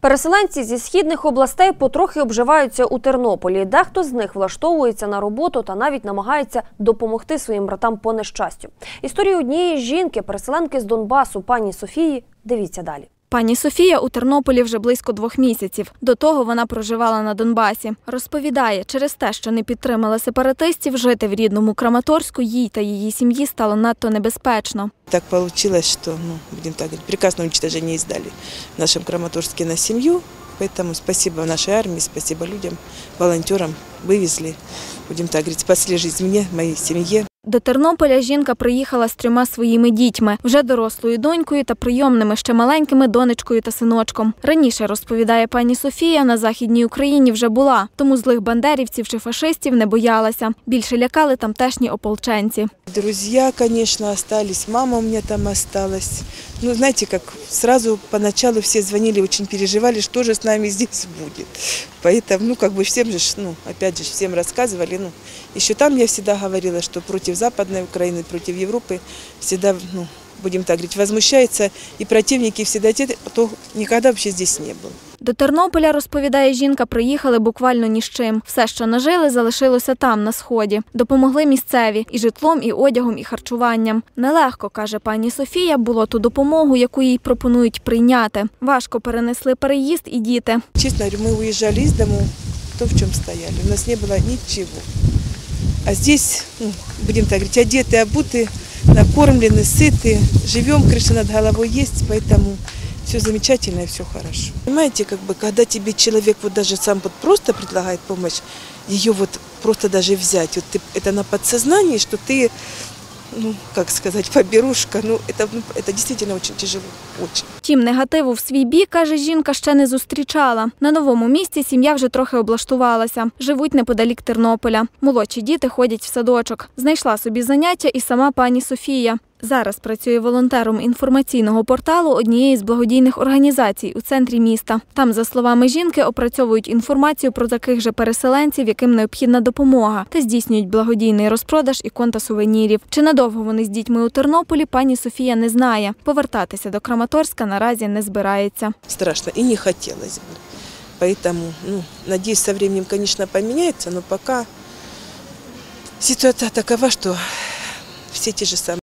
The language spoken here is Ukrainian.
Переселенці зі східних областей потрохи обживаються у Тернополі. Дехто з них влаштовується на роботу та навіть намагається допомогти своїм братам по нещастю. Історію однієї жінки, переселенки з Донбасу, пані Софії, дивіться далі. Пані Софія у Тернополі вже близько двох місяців. До того вона проживала на Донбасі. Розповідає, через те, що не підтримала сепаратистів, жити в рідному Краматорську їй та її сім'ї стало надто небезпечно. Так получилось, что, ну, будем так говорить, приказ на уничтожение издали в нашем Краматорске на семью. Поэтому спасибо нашей армии, спасибо людям, волонтерам. Вывезли, будем так говорить, спасли жизнь мне, моей семье. До Тернополя жінка приїхала з трьома своїми дітьми, вже дорослою донькою та прийомними ще маленькими донечкою та синочком. Раніше розповідає пані Софія, на західній Україні вже була, тому злих бандерівців чи фашистів не боялася. Більше лякали тамтешні ополченці. Друзья, конечно, остались, мама у меня там осталась. Ну, знаете, как сразу поначалу все звонили, очень переживали, что же с нами здесь будет. Поэтому, ну, как бы всем же, ж, ну, опять же, всем рассказывали, ну, еще там я всегда говорила, что против Западной Украины, против Европы всегда, ну, будем так говорить, возмущаются, и противники всегда те, кто никогда вообще здесь не был. До Тернополя, розповідає жінка, приїхали буквально ні з чим. Все, що нажили, залишилося там, на сході. Допомогли місцеві і житлом, і одягом, і харчуванням. Нелегко, каже пані Софія, було ту допомогу, яку їй пропонують прийняти. Важко перенесли переїзд і діти. Честно говорю, мы уезжали из дому, то в чем стояли. У нас не было ничего. А здесь, ну, будем так говорить, одеты, обуты, накормлены, сыты, живем, крыша над головой есть, поэтому все замечательно и все хорошо. Понимаете, как бы, когда тебе человек вот даже сам вот просто предлагает помощь, ее вот просто даже взять, вот ты, это на подсознании, что ты, ну, как сказать, поберушка, ну, это, ну, это действительно очень тяжело, очень. Тім негативу в свій бік, каже жінка, ще не зустрічала. На новому місці сім'я вже трохи облаштувалася. Живуть неподалік Тернополя. Молодші діти ходять в садочок. Знайшла собі заняття і сама пані Софія. Зараз працює волонтером інформаційного порталу однієї з благодійних організацій у центрі міста. Там, за словами жінки, опрацьовують інформацію про таких же переселенців, яким необхідна допомога, та здійснюють благодійний розпродаж ікон та сувенірів. Чи надовго вони з дітьми у Тернополі, пані Софія не знає. Повертатися до Краматорська наразі не збирається. страшно и не хотелось бы. Поэтому, ну, надеюсь, со временем, конечно, поменяется, но пока ситуация такова, что все те же самые